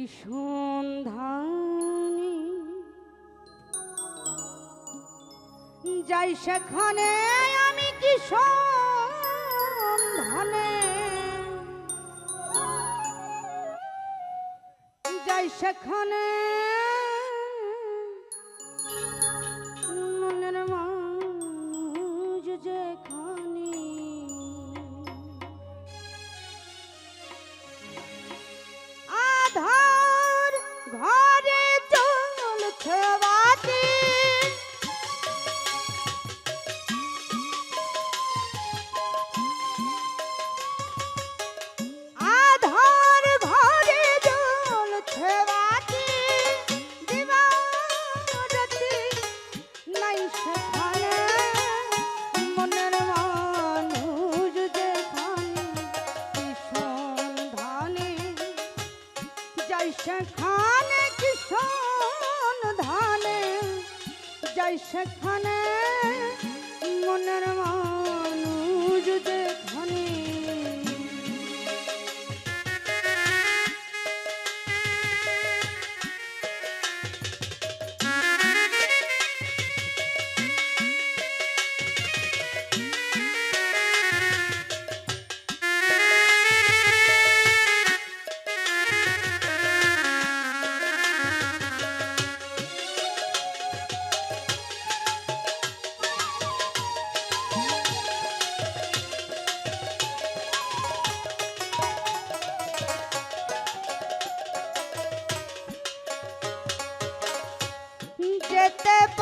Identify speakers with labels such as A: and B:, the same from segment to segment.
A: কি সন্ধানী? যাই সেখানে আমি কি সন্ধানে? যাই সেখানে সেখানে কি ধানে যাই সেখানে মনের মানুষ যেখানে করতে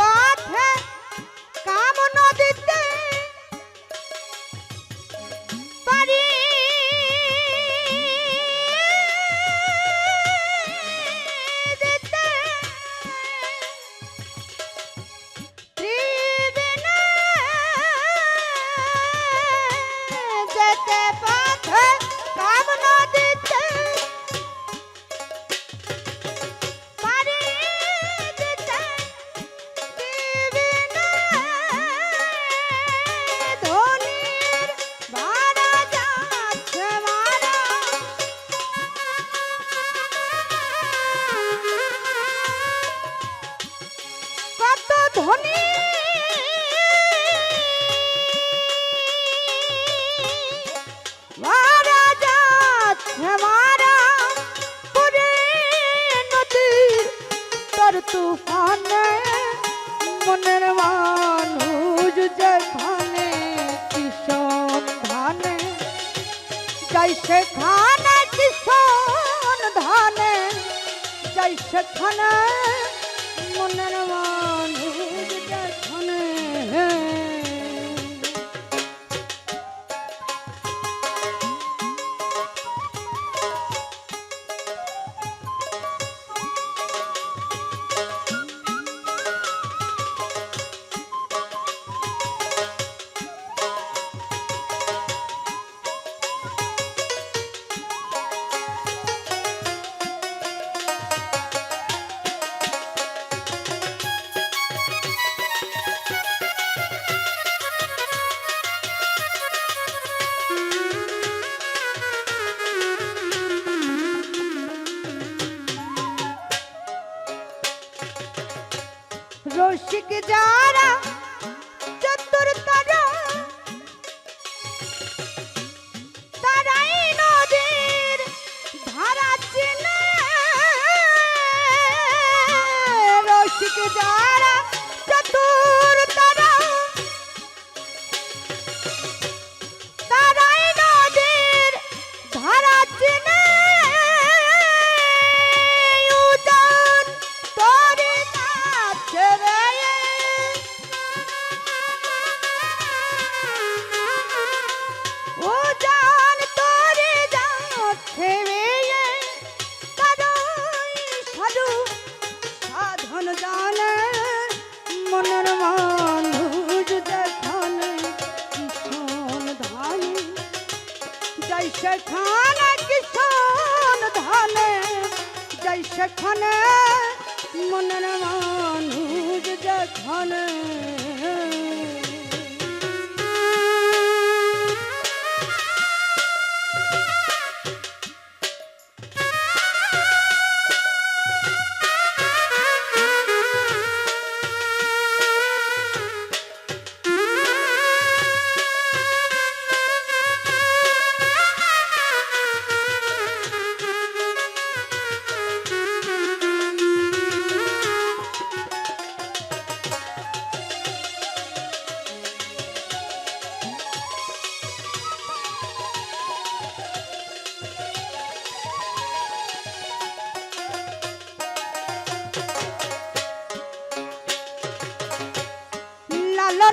A: ধনী মারা যাচ্ছে মারা, পুরে নদীর তোর তুফানে মনের মানুষ যেখানে ধানে, যাই সেখানে মনের যাই সেখানে কিষণ ধানে যাই সেখানে মনের মানুষ যেখানে।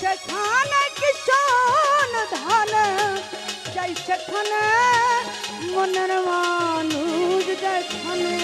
A: সেখান কিষণ ধান চাই সেখানে মনের মানুষ দেখানে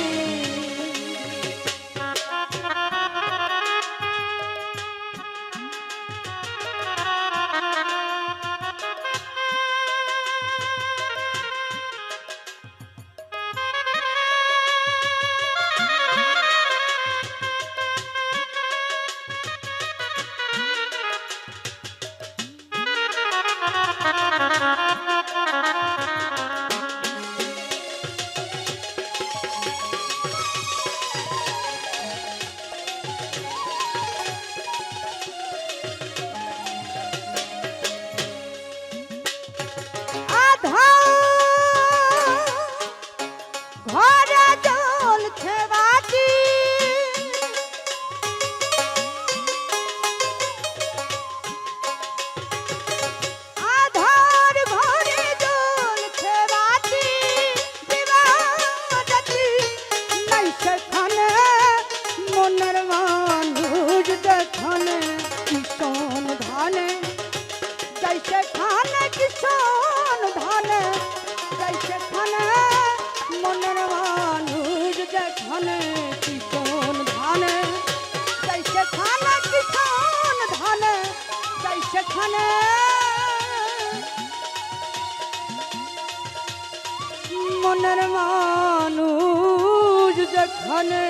A: সেখানে কিষান ধানে যাই সেখানে মনের মানুষ যেখানে